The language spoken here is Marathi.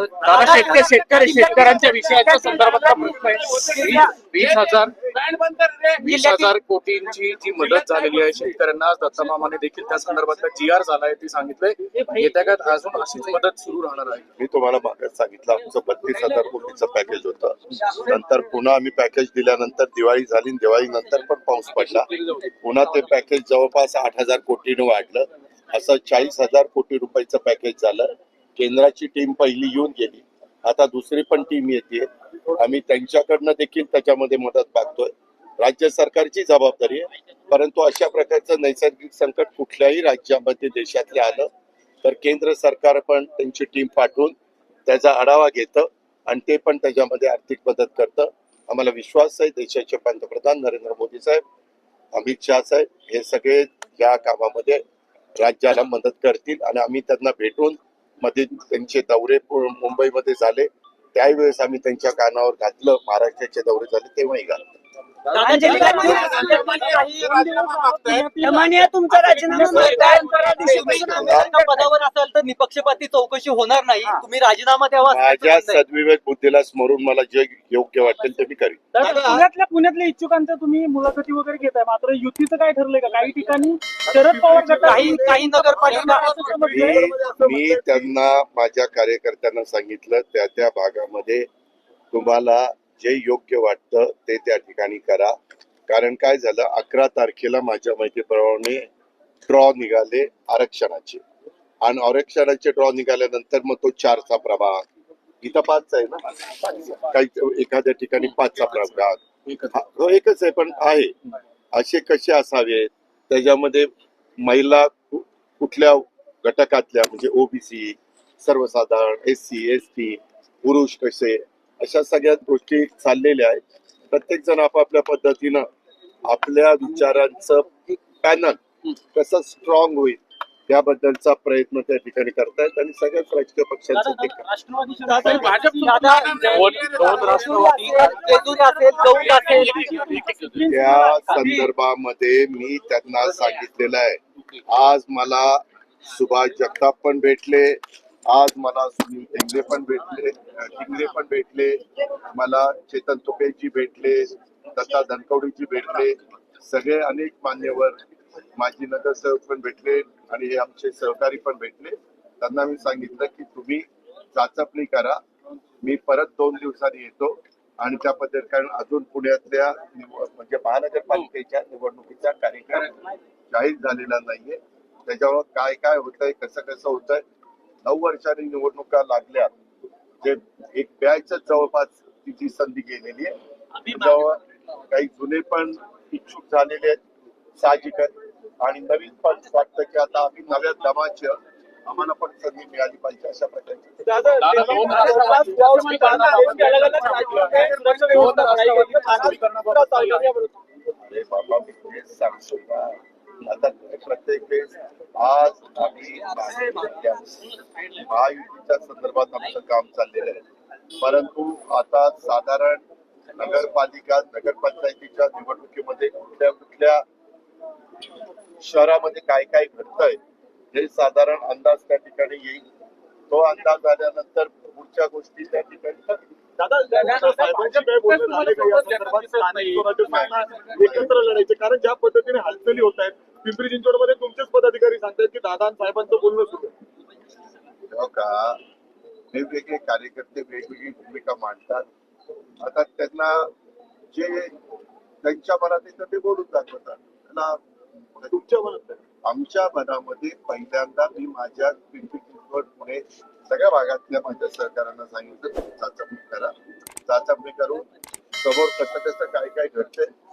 दादा शेतकरी शेतकरी शेतकऱ्यांच्या विषयाच्या संदर्भातला प्रश्न आहे. वीस- वीस हजार वीस हजार कोटींची जी मदत झालेली आहे शेतकऱ्यांना आज दत्तमामाने देखील त्या संदर्भातला जी आर झालाय ते सांगितलंय. येत्या काळात अजून अशीच मदत सुरू राहणार आहे. मी तुम्हाला मागास सांगितलं आमचं बत्तीस हजार कोटीचं पॅकेज होतं. नंतर पुन्हा आम्ही पॅकेज दिल्यानंतर दिवाळी झाली दिवाळी नंतर पण पाऊस पडला. पुन्हा ते पॅकेज जवळपास आठ हजार कोटीनं वाढलं. असं चाळीस हजार कोटी रुपयाचं पॅकेज झालं. केंद्राची टीम पहिली येऊन गेली. आता दुसरी पण टीम येते. आम्ही त्यांच्याकडनं देखील त्याच्यामध्ये मदत मागतोय. राज्य सरकारची जबाबदारी आहे. परंतु अशा प्रकारचं नैसर्गिक संकट कुठल्याही राज्यामध्ये देशातले आलं तर केंद्र सरकार पण त्यांची टीम पाठवून त्याचा आढावा घेतं आणि ते पण त्याच्यामध्ये आर्थिक मदत करतं. आम्हाला विश्वास आहे देशाचे पंतप्रधान नरेंद्र मोदी साहेब अमित शहा साहेब हे सगळे या कामामध्ये राज्याला मदत करतील आणि आम्ही त्यांना भेटून मध्ये त्यांचे दौरे मुंबईमध्ये झाले. त्यावेळेस आम्ही त्यांच्या कानावर घातलं. महाराष्ट्राचे दौरे झाले तेव्हाही घातलं. मान्य तुमचा राजीनामा. पदावर असाल तर निपक्षपाती चौकशी होणार नाही. तुम्ही राजीनामा द्यावा असं माझ्या. सद्विवेक बुद्धीला स्मरून मला जे योग्य वाटेल ते मी करीन. पुण्यातल्या पुण्यातल्या इच्छुकांच्या तुम्ही मुलाखती वगैरे घेताय. मात्र युतीचं काय ठरलंय का? काही ठिकाणी शरद पवार काही काही नगरपालिका मी त्यांना माझ्या कार्यकर्त्यांना सांगितलं त्या त्या भागामध्ये तुम्हाला जे योग्य वाटतं ते त्या ठिकाणी करा. कारण काय झालं? अकरा तारखेला माझ्या माहितीप्रमाणे ड्रॉ निघाले आरक्षणाचे. आणि आरक्षणाचे ड्रॉ निघाल्यानंतर मग तो चारचा प्रभाग. इथं पाचचा आहे ना? काही एखाद्या ठिकाणी पाचचा प्रभाग. हो एकच आहे पण आहे. असे कसे असावे? त्याच्यामध्ये महिला कुठल्या घटकातल्या म्हणजे ओबीसी सर्वसाधारण एस सी एस टी पुरुष कसे? अशा सगळ्या गोष्टी चाललेल्या आहेत प्रत्येक जण आपापल्या पद्धतीनं आपल्या विचारांचं पॅनल कसं स्ट्रॉंग होईल त्याबद्दलचा प्रयत्न त्या ठिकाणी करतायत आणि सगळ्याच राजकीय पक्षांचं त्या संदर्भामध्ये मी त्यांना सांगितलेलं आहे आज मला सुभाष जगताप पण भेटले आज मला सुनील टेंगरे पण भेटले टिंगरे पण भेटले मला चेतन तुपेजी भेटले दत्ता धनकवडीजी भेटले सगळे अनेक मान्यवर माजी नगरसेवक पण भेटले आणि हे आमचे सहकारी पण भेटले. त्यांना मी सांगितलं की तुम्ही चाचपणी करा. मी परत दोन दिवसांनी येतो आणि त्या पद्धतीने कारण अजून पुण्यातल्या म्हणजे महानगरपालिकेच्या निवडणुकीचा कार्यक्रम जाहीर झालेला नाहीये. त्याच्यामुळे काय काय होतंय कसं कसं होतंय नऊ वर्षांनी निवडणुका लागल्या जे एक ब्यायच जवळपास तिची संधी गेलेली आहे. काही जुने पण इच्छुक झालेले आहेत साहजिकच आणि नवीन पण वाटतं की आता आम्ही नव्या दमाचे आम्हाला पण संधी मिळाली पाहिजे अशा प्रकारची. बाबा मी तेच सांगतो. वेळेस आज आम्ही महायुतीच्या संदर्भात आमचं काम चाललेलं आहे. परंतु आता साधारण नगरपालिका नगरपंचायतीच्या निवडणुकीमध्ये कुठल्या कुठल्या शहरामध्ये काय काय घडतंय हे साधारण अंदाज त्या ठिकाणी येईल. तो अंदाज आल्यानंतर पुढच्या गोष्टी त्या ठिकाणी. एकत्र लढायचे. कारण ज्या पद्धतीने हालचाली होत आहेत पिंपरी चिंचवड सांगतायत की दादा साहेबांचं बोलणं सुरू. हो का वेगवेगळे कार्यकर्ते वेगवेगळी भूमिका मांडतात आता त्यांना जे त्यांच्या मनात येतं ते बोलून दाखवतात त्यांना तुमच्या मनात काय? आमच्या मनामध्ये पहिल्यांदा मी माझ्या पिंपरी चिंचवड पुणे सगळ्या भागातल्या माझ्या सहकाऱ्यांना सांगितलं तुम्ही चाचपणी करा चाचपणी करून समोर कसं